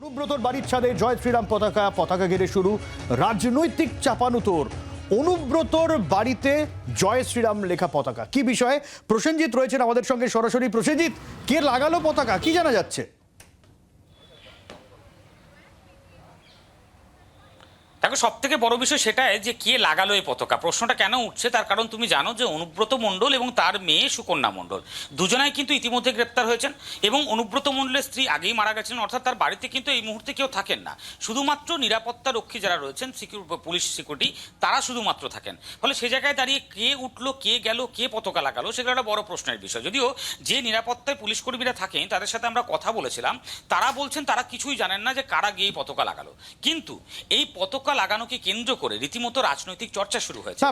অনুব্রতর বাড়ির ছাদে জয় শ্রীরাম পতাকা পতাকা ঘিরে শুরু রাজনৈতিক চাপানুতোর। অনুব্রতর বাড়িতে জয় শ্রীরাম লেখা পতাকা। কি বিষয়ে? প্রসেনজিৎ রয়েছেন আমাদের সঙ্গে সরাসরি। প্রসেনজিৎ, কে লাগালো পতাকা? কি জানা যাচ্ছে? দেখো সব থেকে বড় বিষয় সেটাই যে কে লাগালো এই পতাকা। প্রশ্নটা কেন উঠছে? তার কারণ তুমি জানো যে অনুব্রত মণ্ডল এবং তার মেয়ে সুকন্যা মণ্ডল দুজনাই কিন্তু ইতিমধ্যে গ্রেপ্তার হয়েছেন এবং অনুব্রত মণ্ডলের স্ত্রী আগেই মারা গেছেন, অর্থাৎ তার বাড়িতে কিন্তু এই মুহূর্তে কেউ থাকেন না। শুধুমাত্র নিরাপত্তা রক্ষী যারা রয়েছেন সিকিউর পুলিশ সিকিউরিটি তারা শুধুমাত্র থাকেন। ফলে সে জায়গায় দাঁড়িয়ে কে উঠল, কে গেল, কে পতাকা লাগালো, সেগুলো একটা বড় প্রশ্নের বিষয়। যদিও যে নিরাপত্তায় পুলিশ কর্মীরা থাকেন, তাদের সাথে আমরা কথা বলেছিলাম, তারা বলছেন তারা কিছুই জানেন না যে কারা গিয়ে পতাকা লাগালো। কিন্তু এই পতাকা লাগানোকে কেন্দ্র করে? রীতিমতো রাজনৈতিক চর্চা শুরু হয়েছে।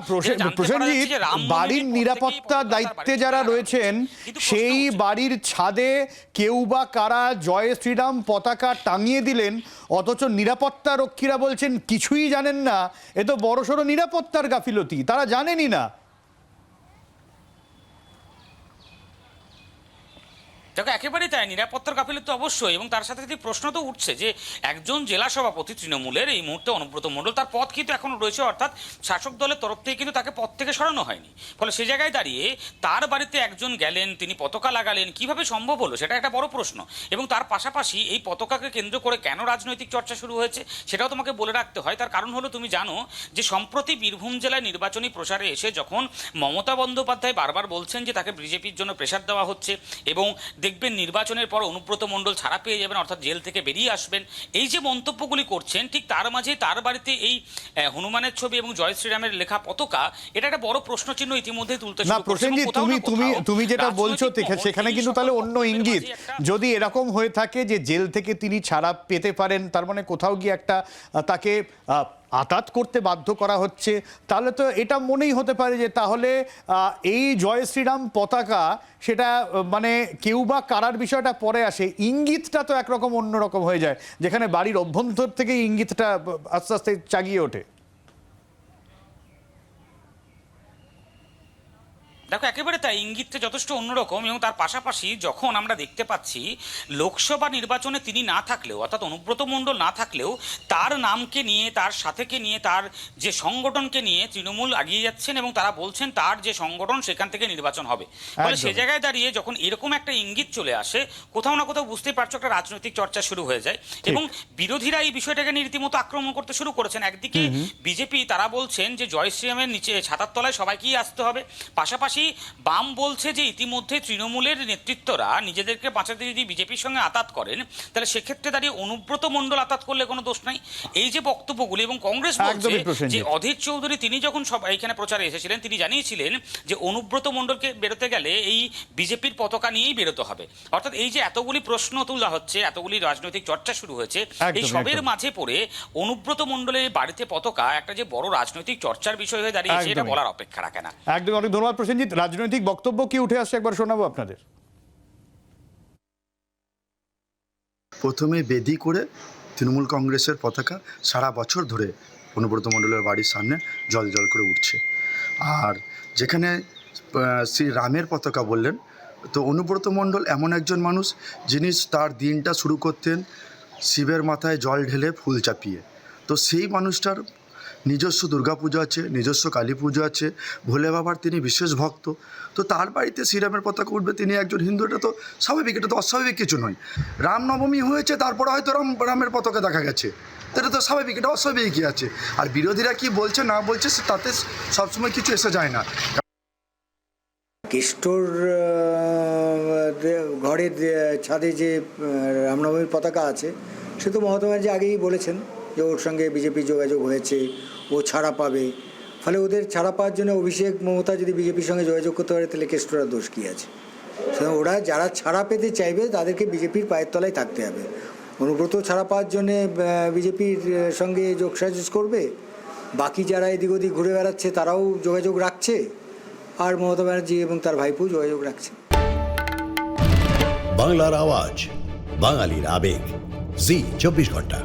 প্রসেনজিৎ বাড়ির নিরাপত্তা দায়িত্বে যারা রয়েছেন সেই বাড়ির ছাদে কেউ বা কারা জয় শ্রীরাম পতাকা টাঙিয়ে দিলেন অথচ নিরাপত্তা রক্ষীরা বলছেন কিছুই জানেন না। এ তো বড়সড় নিরাপত্তার গাফিলতি তারা জানেনই না। দেখো, একেবারেই তাই, নিরাপত্তার গাফিলতি তো অবশ্যই, এবং তার সাথে সাথে প্রশ্ন তো উঠছে যে একজন জেলা সভাপতি তৃণমূলের এই মুহূর্তে অনুব্রত মণ্ডল, তার পথ কিন্তু এখনও রয়েছে, অর্থাৎ শাসক দলের তরফ থেকে কিন্তু তাকে পথ থেকে সরানো হয়নি। ফলে সে জায়গায় দাঁড়িয়ে তার বাড়িতে একজন গেলেন, তিনি পতাকা লাগালেন, কীভাবে সম্ভব হলো সেটা একটা বড় প্রশ্ন। এবং তার পাশাপাশি এই পতাকাকে কেন্দ্র করে কেন রাজনৈতিক চর্চা শুরু হয়েছে সেটাও তোমাকে বলে রাখতে হয়। তার কারণ হলো তুমি জানো যে সম্প্রতি বীরভূম জেলায় নির্বাচনী প্রচারে এসে যখন মমতা বন্দ্যোপাধ্যায় বারবার বলছেন যে তাকে বিজেপির জন্য প্রেশার দেওয়া হচ্ছে এবং দেখবেন নির্বাচনের পর অনুব্রত মণ্ডল ছাড়া পেয়ে যাবেন অর্থাৎ জেল থেকে বেরিয়ে আসবেন। এই যে মন্তব্যগুলি করছেন ঠিক তার মাঝে তার বাড়িতে এই হনুমানের ছবি এবং জয় শ্রীরামের লেখা পতাকা এটা একটা বড় প্রশ্নচিহ্ন ইতিমধ্যে তুলতে না প্রসেনজিৎ তুমি তুমি তুমি যেটা বলছো সেখানে কিন্তু তাহলে অন্য ইঙ্গিত। যদি এরকম হয়ে থাকে যে জেল থেকে তিনি ছাড়া পেতে পারেন তার মানে কোথাও গিয়ে একটা তাকে আতাত করতে বাধ্য করা হচ্ছে। তাহলে তো এটা মনেই হতে পারে যে তাহলে এই জয় শ্রীরাম পতাকা সেটা মানে কেউ বা কারার বিষয়টা পরে আসে। ইঙ্গিতটা তো একরকম অন্যরকম হয়ে যায়, যেখানে বাড়ির অভ্যন্তর থেকে ইঙ্গিতটা আস্তে আস্তে চাগিয়ে ওঠে। দেখো একেবারে তাই ইঙ্গিতটা যথেষ্ট অন্যরকম এবং তার পাশাপাশি যখন আমরা দেখতে পাচ্ছি লোকসভা নির্বাচনে তিনি না থাকলেও অর্থাৎ অনুব্রত মণ্ডল না থাকলেও তার নামকে নিয়ে তার সাথেকে নিয়ে তার যে সংগঠনকে নিয়ে তৃণমূল এগিয়ে যাচ্ছেন এবং তারা বলছেন তার যে সংগঠন সেখান থেকে নির্বাচন হবে। ফলে সে জায়গায় দাঁড়িয়ে যখন এরকম একটা ইঙ্গিত চলে আসে কোথাও না কোথাও বুঝতেই পারছ একটা রাজনৈতিক চর্চা শুরু হয়ে যায়। এবং বিরোধীরা এই বিষয়টাকে নিয়ে রীতিমতো আক্রমণ করতে শুরু করেছেন। একদিকে বিজেপি তারা বলছেন যে জয় শ্রীরামের নিচে ছাতার তলায় সবাইকেই আসতে হবে। পাশাপাশি বাম বলছে যে ইতিমধ্যে তৃণমূলের নেতৃত্বরা নিজেদেরকে বাঁচাতে যদি বিজেপির সঙ্গে আতাত করেন তাহলে সেক্ষেত্রে দাঁড়িয়ে অনুব্রত মণ্ডল আতাত করলে কোনো দোষ নাই। এই যে বক্তব্যগুলি এবং কংগ্রেস বলছে যে অধীর চৌধুরী তিনি যখন সব এখানে প্রচারে এসেছিলেন তিনি জানিয়েছিলেন যে অনুব্রত মণ্ডলকে বেরোতে গেলে এই বিজেপির পতাকা নিয়েই বেরোতে হবে। অর্থাৎ এই যে এতগুলি প্রশ্ন তোলা হচ্ছে এতগুলি রাজনৈতিক চর্চা শুরু হয়েছে এই সবের মাঝে পড়ে অনুব্রত মণ্ডলের বাড়িতে পতাকা একটা যে বড় রাজনৈতিক চর্চার বিষয় হয়ে দাঁড়িয়েছে এটা বলার অপেক্ষা রাখে না। একদম অনেক ধন্যবাদ প্রসেনজিৎ। রাজনৈতিক বক্তব্য কি উঠে আসছে একবার শোনাবো আপনাদের? প্রথমে বেদি করে তৃণমূল কংগ্রেসের পতাকা সারা বছর ধরে অনুব্রত মণ্ডলের বাড়ির সামনে জল জল করে উঠছে। আর যেখানে শ্রী রামের পতাকা বললেন, তো অনুব্রত মণ্ডল এমন একজন মানুষ যিনি তার দিনটা শুরু করতেন শিবের মাথায় জল ঢেলে ফুল চাপিয়ে। তো সেই মানুষটার নিজস্ব দুর্গাপুজো আছে, নিজস্ব কালী পুজো আছে, ভোলে বাবার তিনি বিশেষ ভক্ত। তো তার বাড়িতে শ্রীরামের পতাকা উঠবে, তিনি একজন হিন্দু, এটা তো স্বাভাবিক, এটা তো অস্বাভাবিক কিছু নয়। রামনবমী হয়েছে, তারপরে হয়তো রাম, রামের পতাকা দেখা গেছে। এটা তো স্বাভাবিক, এটা অস্বাভাবিকই আছে। আর বিরোধীরা কি বলছে, না বলছে তাতে সবসময় কিছু এসে যায় না। কেষ্টর ঘরের ছাদে যে রামনবমীর পতাকা আছে, সে তো ব্যানার্জি আগেই বলেছেন। যে ওর সঙ্গে বিজেপি যোগাযোগ হয়েছে, ও ছাড়া পাবে। ফলে ওদের ছাড়া পাওয়ার জন্য অভিষেক মমতা যদি বিজেপির সঙ্গে যোগাযোগ করতে পারে, তাহলে কেষ্টরার দোষ কী আছে? ওরা যারা ছাড়া পেতে চাইবে, তাদেরকে বিজেপির পায়ের তলায় থাকতে হবে। অনুব্রত ছাড়া পাওয়ার জন্যে বিজেপির সঙ্গে যোগ সাজস করবে। বাকি যারা এদিক ওদিক ঘুরে বেড়াচ্ছে, তারাও যোগাযোগ রাখছে। আর মমতা ব্যানার্জি এবং তার ভাইপো যোগাযোগ রাখছে। বাংলার আওয়াজ, বাঙালির আবেগ। জি, চব্বিশ ঘণ্টা।